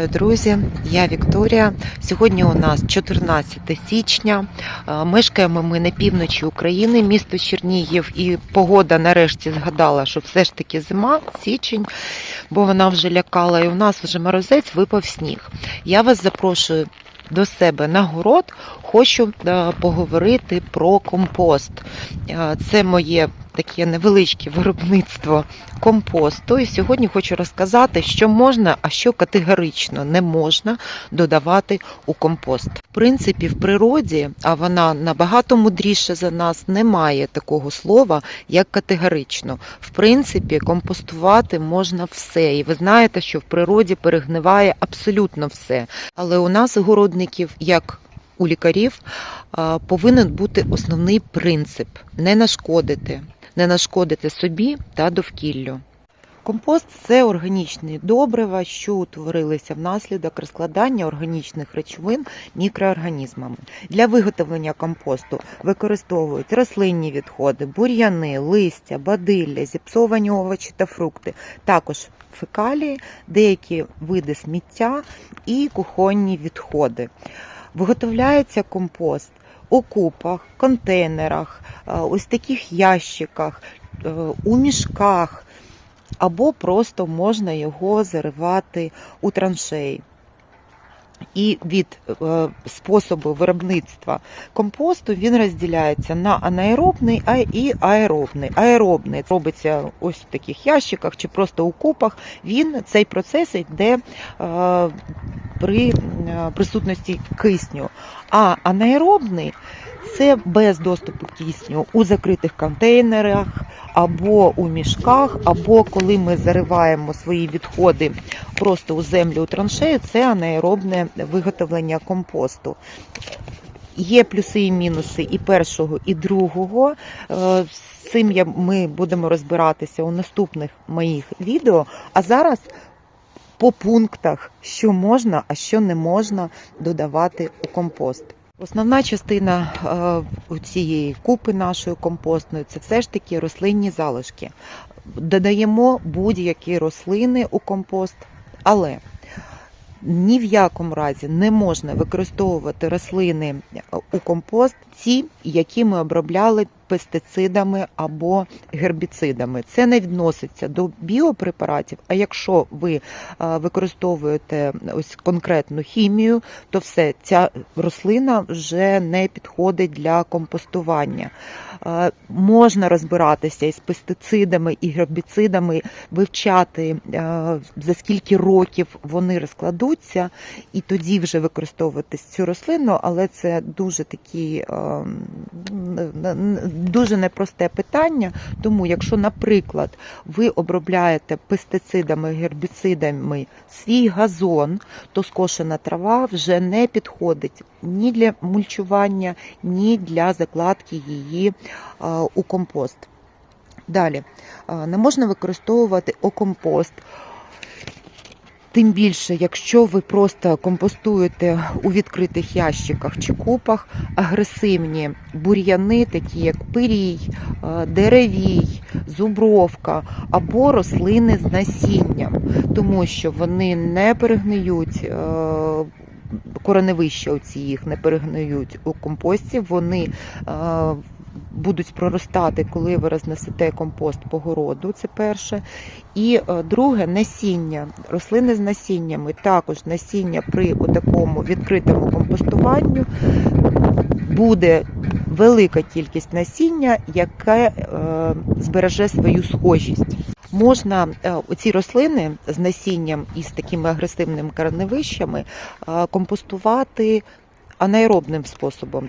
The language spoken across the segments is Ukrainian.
Друзі, я Вікторія. Сьогодні у нас 14 січня. Е, Мешкаємо ми на півночі України, місто Чернігів, і погода нарешті згадала, що все ж таки зима, січень, бо вона вже лякала, і у нас вже морозець випав сніг. Я вас запрошую до себе на город. Хочу е, поговорити про компост. Е, Це моє таке невеличке виробництво компосту. І сьогодні хочу розказати, що можна, а що категорично не можна додавати у компост. В принципі, в природі, а вона набагато мудріша за нас, немає такого слова, як категорично. В принципі, компостувати можна все. І ви знаєте, що в природі перегниває абсолютно все. Але у нас, городників, як у лікарів, повинен бути основний принцип не нашкодити, не нашкодити собі та довкіллю. Компост це органічні добрива, що утворилися внаслідок розкладання органічних речовин мікроорганізмами. Для виготовлення компосту використовують рослинні відходи, бур'яни, листя, бадилля, зіпсовані овочі та фрукти, також фекалії, деякі види сміття і кухонні відходи. Виготовляється компост у купах, контейнерах, е, ось таких ящиках, е, у мішках, або просто можна його заривати у траншеї. І від е, способу виробництва компосту він розділяється на анаеробний і аеробний. Аеробний робиться ось в таких ящиках чи просто у купах. Він цей процес йде е, при е, присутності кисню. А анаеробний це без доступу кисню у закритих контейнерах або у мішках, або коли ми зариваємо свої відходи просто у землю у траншею, це анаеробне виготовлення компосту. Є плюси і мінуси і першого, і другого. Е, З цим ми будемо розбиратися у наступних моїх відео. А зараз по пунктах, що можна, а що не можна додавати у компост. Основна частина е, цієї купи нашої компостної це все ж таки рослинні залишки. Додаємо будь-які рослини у компост, але ні в якому разі не можна використовувати рослини у компост, ті, які ми обробляли пестицидами або гербіцидами. Це не відноситься до біопрепаратів. А якщо ви е, використовуєте ось конкретну хімію, то все ця рослина вже не підходить для компостування. Е, Можна розбиратися із пестицидами і гербіцидами, вивчати е, за скільки років вони розкладуться, і тоді вже використовувати цю рослину, але це дуже такі дуже непросте питання. Тому, якщо, наприклад, ви обробляєте пестицидами, гербіцидами свій газон, то скошена трава вже не підходить ні для мульчування, ні для закладки її у компост. Далі не можна використовувати окомпост. Тим більше, якщо ви просто компостуєте у відкритих ящиках чи купах агресивні бур'яни, такі як пирій, е, деревій, зубровка або рослини з насінням, тому що вони не перегниють. е, Кореневища оці їх не перегниють у компості, вони е, будуть проростати, коли ви рознесете компост по городу. Це перше. І е, друге насіння. Рослини з насіннями, також насіння при такому відкритому компостуванню буде велика кількість насіння, яке е, збереже свою схожість. Можна е, оці рослини з насінням і з такими агресивними кореневищами компостувати анаеробним способом.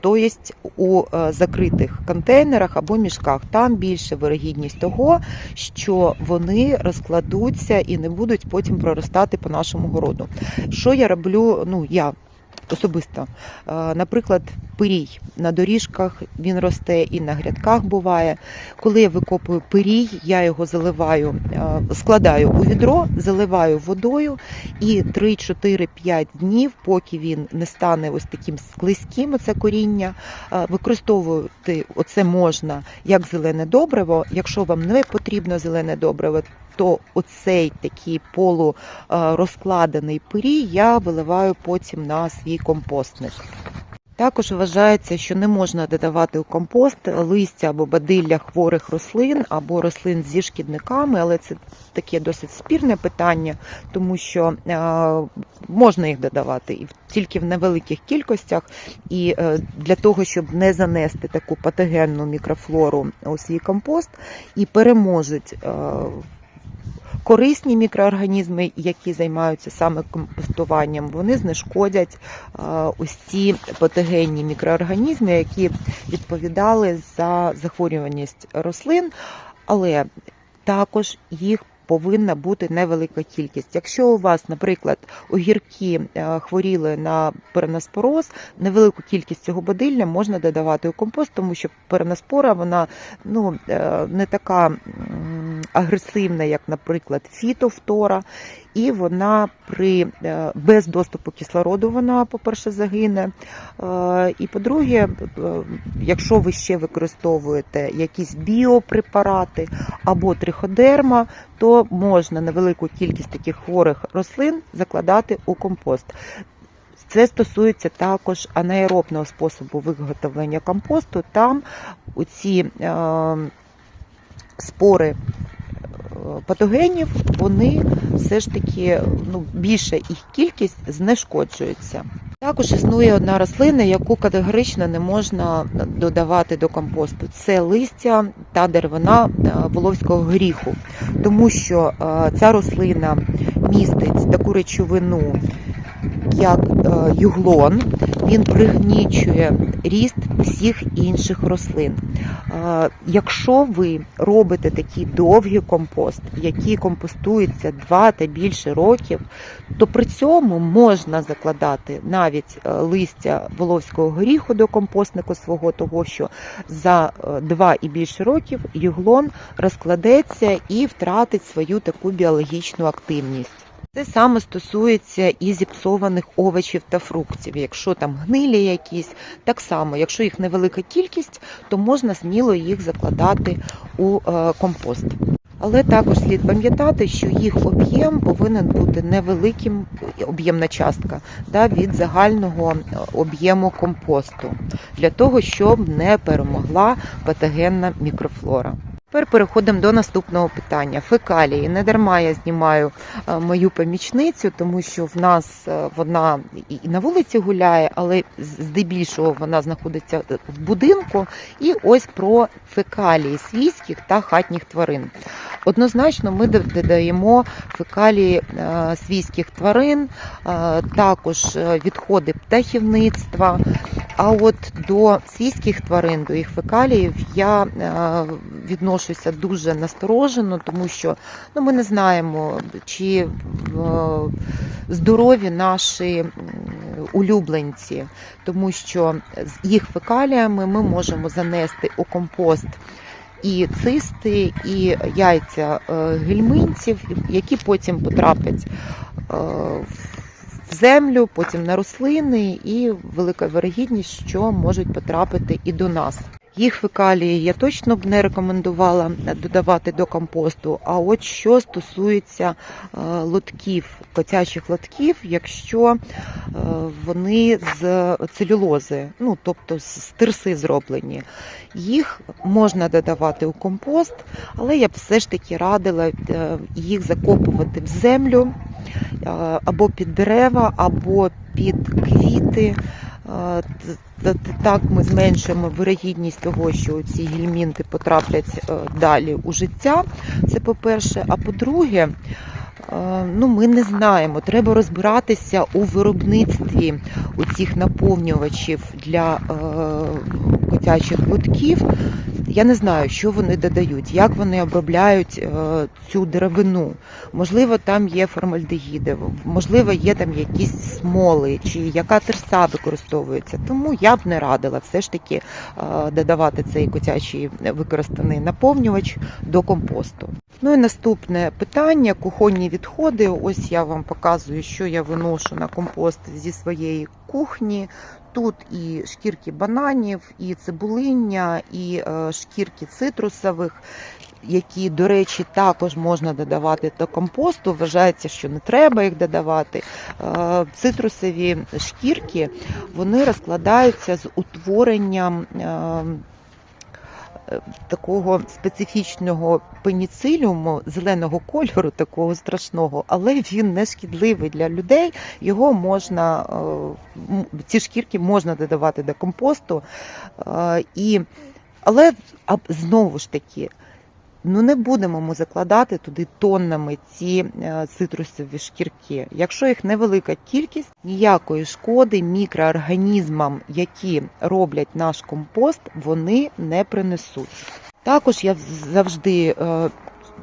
Тобто у е, закритих контейнерах або мішках там більше вирогідність того, що вони розкладуться і не будуть потім проростати по нашому городу. Що я роблю? Ну я особисто, Е, наприклад, пирій на доріжках він росте і на грядках буває. Коли я викопую пирій, я його заливаю, е, складаю у відро, заливаю водою і 3-4-5 днів, поки він не стане ось таким склизьким, оце коріння, е, використовувати оце можна як зелене добриво. Якщо вам не потрібно зелене добриво, то оцей такий полурозкладений пирій я виливаю потім на свій компостник. Також вважається, що не можна додавати у компост листя або бадилля хворих рослин або рослин зі шкідниками, але це таке досить спірне питання, тому що е, можна їх додавати і тільки в невеликих кількостях. І е, для того, щоб не занести таку патогенну мікрофлору у свій компост, і переможуть. Корисні мікроорганізми, які займаються саме компостуванням, вони знешкодять е, ось ці патогенні мікроорганізми, які відповідали за захворюваність рослин, але також їх повинна бути невелика кількість. Якщо у вас, наприклад, огірки е, хворіли на переноспороз, невелику кількість цього бодилля можна додавати у компост, тому що переноспора вона ну, е, не така агресивна, як, наприклад, фітофтора, і вона при е, без доступу кислороду вона, по-перше, загине. Е, І по-друге, е, якщо ви ще використовуєте якісь біопрепарати або триходерма, то можна невелику кількість таких хворих рослин закладати у компост. Це стосується також анаеробного способу виготовлення компосту. Там оці е, спори патогенів, вони все ж таки ну, більша їх кількість знешкоджується. Також існує одна рослина, яку категорично не можна додавати до компосту. Це листя та деревина е, воловського гріху, тому що е, ця рослина містить таку речовину, як е, юглон, він пригнічує ріст всіх інших рослин. Е, Якщо ви робите такий довгий компост, який компостується 2 та більше років, то при цьому можна закладати навіть е, листя воловського горіху до компостнику свого, того що за 2 і більше років юглон розкладеться і втратить свою таку біологічну активність. Це саме стосується і зіпсованих овочів та фруктів. Якщо там гнилі якісь, так само, якщо їх невелика кількість, то можна сміло їх закладати у е, компост. Але також слід пам'ятати, що їх об'єм повинен бути невеликим, об'ємна частка да, від загального е, об'єму компосту, для того, щоб не перемогла патогенна мікрофлора. Тепер переходимо до наступного питання. Фекалії. Не дарма я знімаю е, мою помічницю, тому що в нас е, вона і на вулиці гуляє, але здебільшого вона знаходиться в будинку. І ось про фекалії свійських та хатніх тварин. Однозначно, ми додаємо фекалії е, свійських тварин, е, також е, відходи птахівництва. А от до свійських тварин, до їх фекаліїв, я е, відношуся дуже насторожено, тому що ну, ми не знаємо, чи е, здорові наші улюбленці, тому що з їх фекаліями ми можемо занести у компост. І цисти, і яйця е, гельминців, які потім потраплять е, в землю, потім на рослини, і велика вирогідність, що можуть потрапити і до нас. Їх фекалії я точно б не рекомендувала додавати до компосту. А от що стосується е, лотків, котячих лотків, якщо е, вони з целюлози, ну тобто з тирси зроблені, їх можна додавати у компост, але я б все ж таки радила е, їх закопувати в землю е, або під дерева, або під квіти. Так ми зменшуємо вирогідність того, що ці гельмінти потраплять е, далі у життя. Це по-перше. А по-друге, е, ну ми не знаємо. Треба розбиратися у виробництві у цих наповнювачів для е, котячих лотків. Я не знаю, що вони додають, як вони обробляють е, цю деревину. Можливо, там є формальдегіди, можливо, є там якісь смоли, чи яка терса використовується. Тому я б не радила все ж таки е, додавати цей котячий використаний наповнювач до компосту. Ну і наступне питання: кухонні відходи. Ось я вам показую, що я виношу на компост зі своєї кухні. Тут і шкірки бананів, і цибулиння, і е, шкірки цитрусових. які, до речі, також можна додавати до компосту. Вважається, що не треба їх додавати. Е, Цитрусові шкірки вони розкладаються з утворенням. Такого специфічного пеніциліуму зеленого кольору, такого страшного, але він не шкідливий для людей. Його можна е, ці шкірки можна додавати до компосту. Е, І, але знову ж таки, ну не будемо ми закладати туди тоннами ці е, цитрусові шкірки. Якщо їх невелика кількість, ніякої шкоди мікроорганізмам, які роблять наш компост, вони не принесуть. Також я завжди е,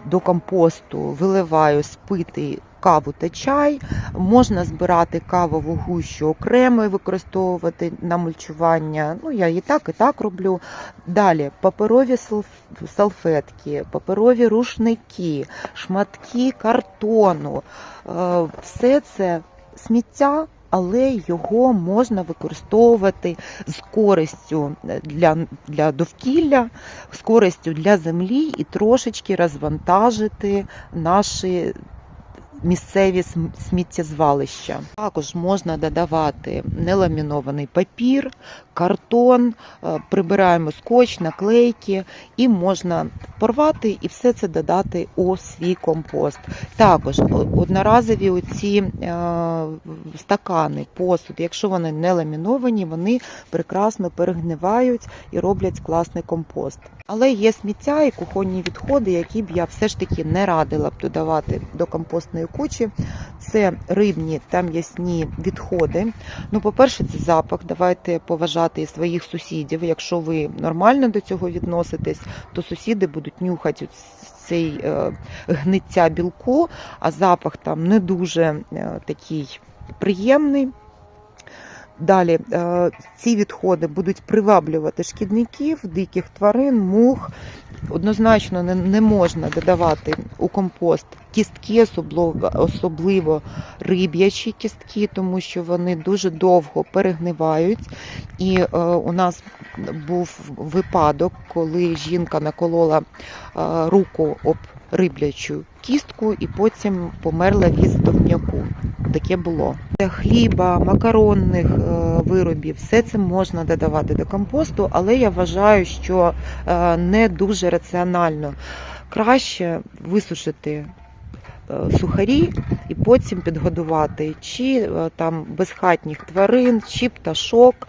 до компосту виливаю спитий каву та чай. Можна збирати кавову гущу окремо і використовувати на мульчування. Ну, я і так, і так роблю. Далі паперові салфетки, паперові рушники, шматки картону. Е, Все це сміття. Але його можна використовувати з користю для, для довкілля, з користю для землі і трошечки розвантажити наші місцеві сміттєзвалища. Також можна додавати неламінований папір, картон, е, прибираємо скотч, наклейки, і можна порвати і все це додати у свій компост. Також одноразові оці е, стакани, посуд, якщо вони не ламіновані, вони прекрасно перегнивають і роблять класний компост. Але є сміття і кухонні відходи, які б я все ж таки не радила б додавати до компостної кучі. Це рибні та м'ясні відходи. Ну, по-перше, це запах. Давайте поважати своїх сусідів. Якщо ви нормально до цього відноситесь, то сусіди будуть нюхати цей е, гниття білку, а запах там не дуже е, такий приємний. Далі е, ці відходи будуть приваблювати шкідників, диких тварин, мух. Однозначно не, можна додавати у компост кістки, особливо, риб'ячі кістки, тому що вони дуже довго перегнивають. І е, у нас був випадок, коли жінка наколола е, руку об риблячу кістку і потім померла від стовпняку. Таке було. Хліба, макаронних е, виробів, все це можна додавати до компосту, але я вважаю, що е, не дуже раціонально. Краще висушити е, сухарі і потім підгодувати чи там безхатніх тварин, чи пташок.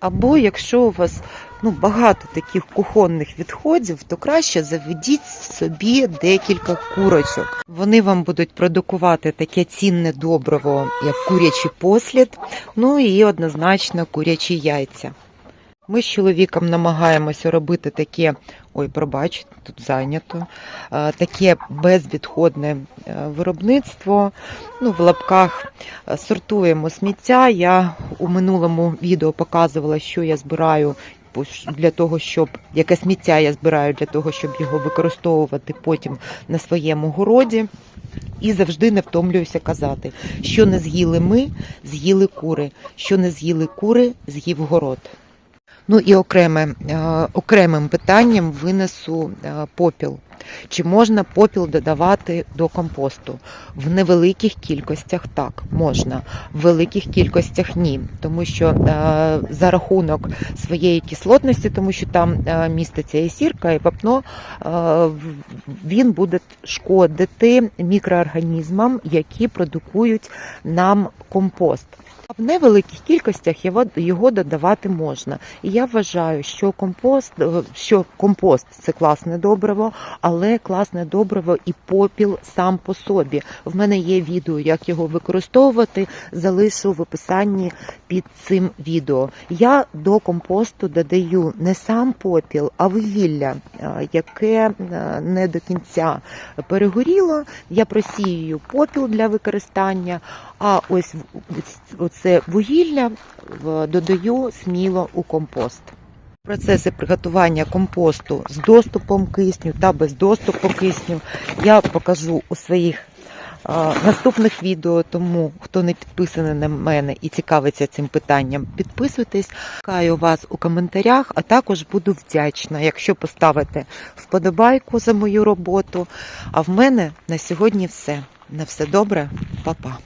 Або якщо у вас ну, багато таких кухонних відходів, то краще заведіть собі декілька курочок. Вони вам будуть продукувати таке цінне добриво, як курячий послід, ну і однозначно курячі яйця. Ми з чоловіком намагаємося робити таке, ой, пробач, тут зайнято, е, таке безвідходне е, виробництво. Ну, в лапках е, сортуємо сміття. Я у минулому відео показувала, що я збираю пос- для того, щоб яке сміття я збираю для того, щоб його використовувати потім на своєму городі. І завжди не втомлююся казати, що не з'їли ми, з'їли кури, що не з'їли кури, з'їв город. Ну і окреме, е, окремим питанням винесу е, попіл. Чи можна попіл додавати до компосту? В невеликих кількостях так, можна, в великих кількостях ні. Тому що е, за рахунок своєї кислотності, тому що там е, міститься і сірка, і вапно, е, він буде шкодити мікроорганізмам, які продукують нам компост. В невеликих кількостях його, додавати можна. І я вважаю, що компост, е, що компост це класне добриво, але класне добриво і попіл сам по собі. В мене є відео, як його використовувати. Залишу в описанні під цим відео. Я до компосту додаю не сам попіл, а вугілля, е, яке е, не до кінця перегоріло. Я просіюю попіл для використання. А ось оце вугілля додаю сміло у компост. Процеси приготування компосту з доступом кисню та без доступу кисню я покажу у своїх наступних відео. Тому хто не підписаний на мене і цікавиться цим питанням, підписуйтесь. Чекаю вас у коментарях, а також буду вдячна, якщо поставите вподобайку за мою роботу. А в мене на сьогодні все. На все добре, Па-па.